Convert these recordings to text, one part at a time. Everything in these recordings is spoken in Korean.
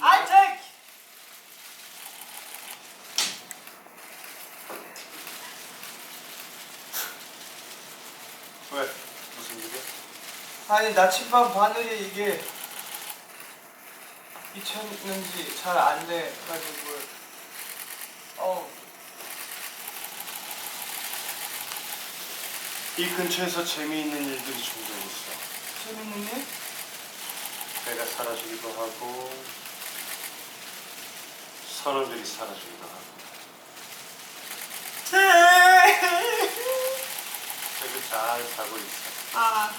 안택! 왜? 무슨 일이야? 아니 나침반 바늘이 이게 미쳤는지 잘 안 돼가지고 어. 이 근처에서 재미있는 일들이 종종 있어. 재밌는 일? 내가 사라지기도 하고 선원들이 사라지기도 하고 배도 잘 가고 있어. 아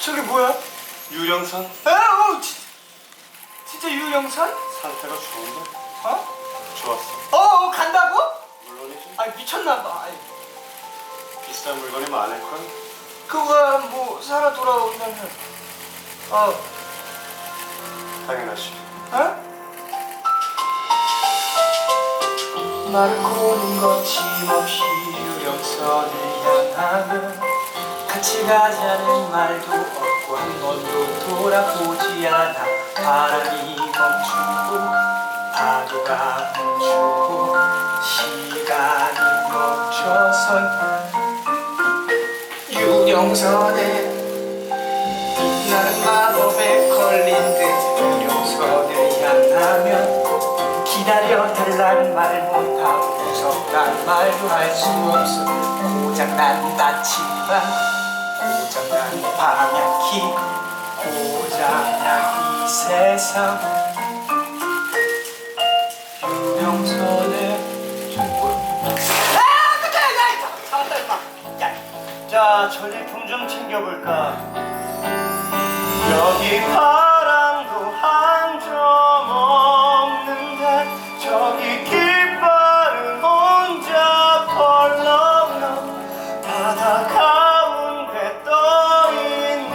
저게 뭐야? 유령선 아우 진- 진짜 유령선? 상태가 좋은데? 어? 좋았어. 어, 어 간다고? 물론이지. 아 미쳤나봐 아이, 비싼 물건이 많을 걸. 그거 뭐 살아 돌아온다면 어 당연하지. 어? 나를 고는 거침없이 유령선을 향하며 같이 가자는 말도 없고 한 번도 돌아보지 않아 바람이 멈추고 파도가 멈추고 시간이 멈춰서 유령선에 나는 마법에 걸린 듯 유령선을 향하며 기다려 달란 말 못하고 무섭단 말도 할 수 없어. 고장난 나침반 고장난 방향키 고장난 이 세상 자, 전리품 좀 챙겨볼까? 여기 바람도 한 점 없는데 저기 깃발은 혼자 펄럭럭 바다 가운데 떠있는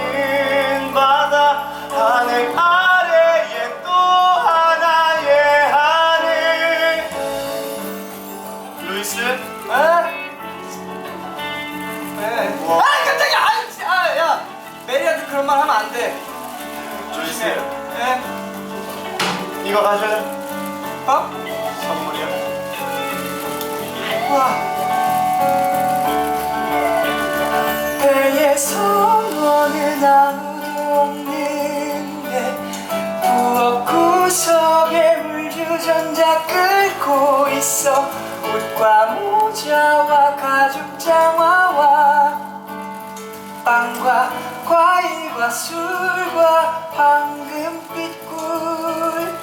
바다 하늘 아래에 또 하나의 하늘 루이스? 그런 말 하면 안 돼. 루이스 예? 이거 가져라 어? 선물이야 와. 배에서 어느 아무도 없는 데 부엌 구석에 물주전자 끓고 있어 옷과 모자와 가죽 장화와 빵과 과일과 술과 황금빛 꿀.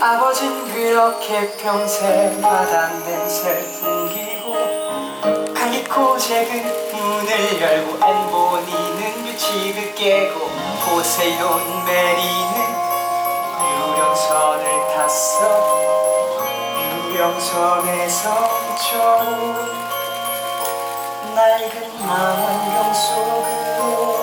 아버진 그렇게 평생 바닥냄새 풍기고 갈리코 잭은 문을 열고 엠보니는 규칙을 깨고 포세이돈 메리는 유령선을 탔어. 유령선에서 저 낡은 망경 속으로